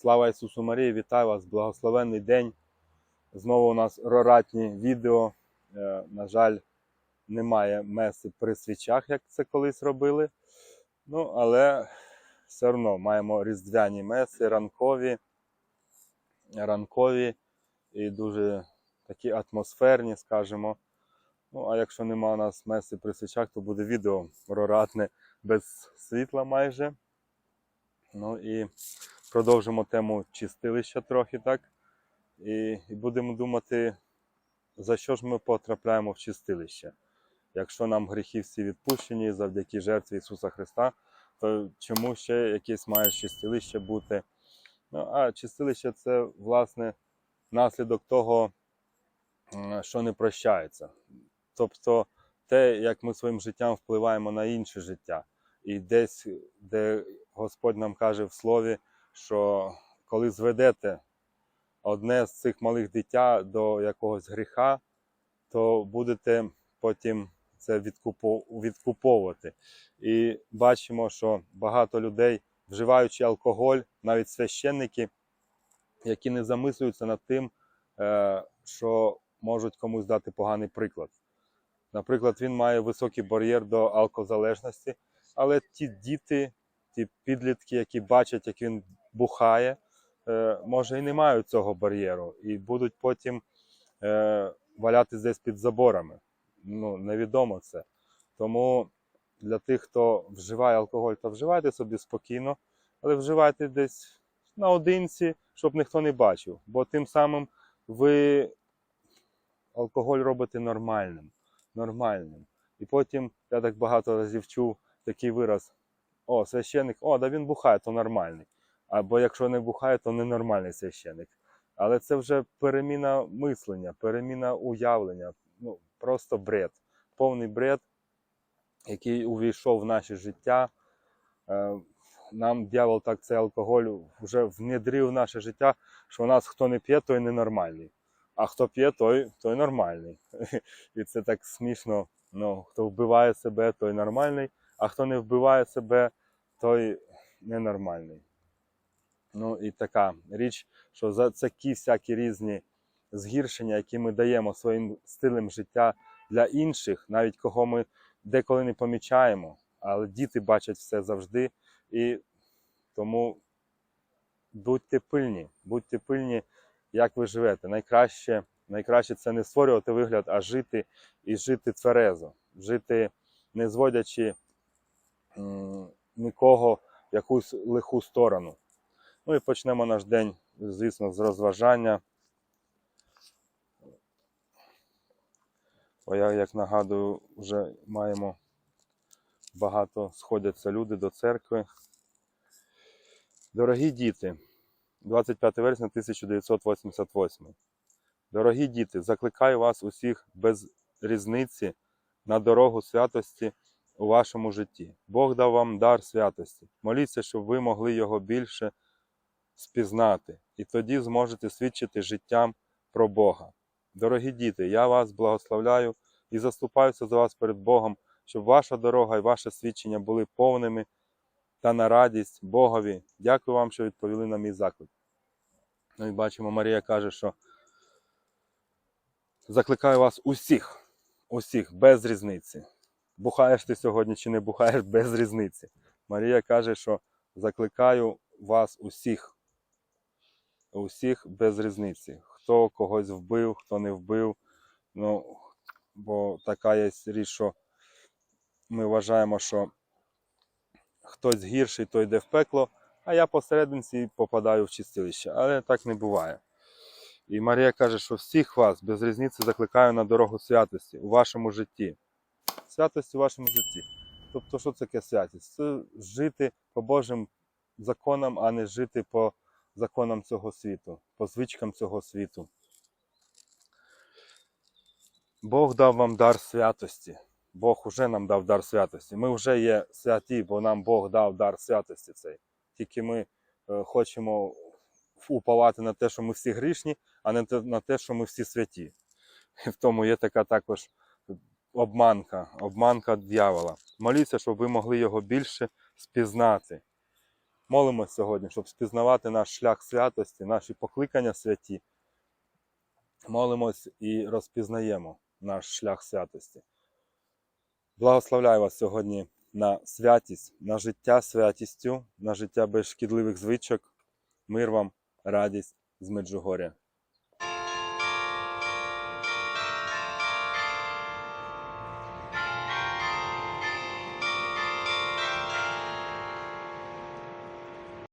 Слава Ісусу Марії, вітаю вас, благословенний день. Знову у нас роратні відео. Е, На жаль, немає меси при свічах, як це колись робили. Ну, але все одно маємо різдвяні меси, ранкові, ранкові і дуже такі атмосферні, скажімо. Ну, а якщо нема у нас меси при свічах, то буде відео роратне без світла майже. Ну і продовжимо тему чистилища трохи, так? І, і будемо думати, за що ж ми потрапляємо в чистилище. Якщо нам гріхи всі відпущені завдяки жертві Ісуса Христа, то чому ще якесь має чистилище бути? Ну, а чистилище це, власне, наслідок того, що не прощається. Тобто те, як ми своїм життям впливаємо на інше життя. І десь, де Господь нам каже в слові, що коли зведете одне з цих малих дитя до якогось гріха, то будете потім це відкуповувати. І бачимо, що багато людей, вживаючи алкоголь, навіть священники, які не замислюються над тим, е, що можуть комусь дати поганий приклад. Наприклад, він має високий бар'єр до алкозалежності, але ті діти, ті підлітки, які бачать, як він бухає, е, може і не мають цього бар'єру, і будуть потім е, валятись десь під заборами. Ну, невідомо це. Тому для тих, хто вживає алкоголь, то вживайте собі спокійно, але вживайте десь наодинці, щоб ніхто не бачив. Бо тим самим ви алкоголь робите нормальним. нормальним. І потім я так багато разів чув такий вираз: о, священник, о, да він бухає, то нормальний. Або якщо не бухає, то ненормальний священник. Але це вже переміна мислення, переміна уявлення. Ну, просто бред. Повний бред, який увійшов в наше життя. Е, Нам дьявол так цей алкоголь вже внедрив в наше життя, що у нас хто не п'є, той ненормальний. А хто п'є, той, той нормальний. І це так смішно. Ну, хто вбиває себе, той нормальний, а хто не вбиває себе, той ненормальний. Ну і така річ, що за такі всякі різні згіршення, які ми даємо своїм стилем життя для інших, навіть кого ми деколи не помічаємо, але діти бачать все завжди. І тому будьте пильні, будьте пильні, як ви живете. Найкраще, найкраще це не створювати вигляд, а жити і жити тверезо, жити не зводячи м, нікого в якусь лиху сторону. Ну і почнемо наш день, звісно, з розважання. Бо я, як нагадую, вже маємо багато сходяться люди до церкви. Дорогі діти, 25 вересня 1988. Дорогі діти, закликаю вас усіх без різниці на дорогу святості у вашому житті. Бог дав вам дар святості. Моліться, щоб ви могли його більше спізнати, і тоді зможете свідчити життям про Бога. Дорогі діти, я вас благословляю і заступаюся за вас перед Богом, щоб ваша дорога і ваше свідчення були повними та на радість Богові. Дякую вам, що відповіли на мій заклик. Ну і бачимо, Марія каже, що закликаю вас усіх, усіх, без різниці. Бухаєш ти сьогодні чи не бухаєш без різниці. Марія каже, що закликаю вас усіх, усіх без різниці. Хто когось вбив, хто не вбив. Ну, бо така є річ, що ми вважаємо, що хтось гірший, той йде в пекло, а я посерединці попадаю в чистилище. Але так не буває. І Марія каже, що всіх вас без різниці закликаю на дорогу святості у вашому житті. Святості у вашому житті. Тобто, що таке святість? Це жити по Божим законам, а не жити по законам цього світу, по звичкам цього світу. Бог дав вам дар святості. Бог уже нам дав дар святості. Ми вже є святі, бо нам Бог дав дар святості цей. Тільки ми е, хочемо уповати на те, що ми всі грішні, а не на те, що ми всі святі. І в тому є така також обманка, обманка дьявола. Моліться, щоб ви могли його більше спізнати. Молимось сьогодні, щоб спізнавати наш шлях святості, наші покликання святі. Молимось і розпізнаємо наш шлях святості. Благословляю вас сьогодні на святість, на життя святістю, на життя без шкідливих звичок. Мир вам, радість з Меджугоря.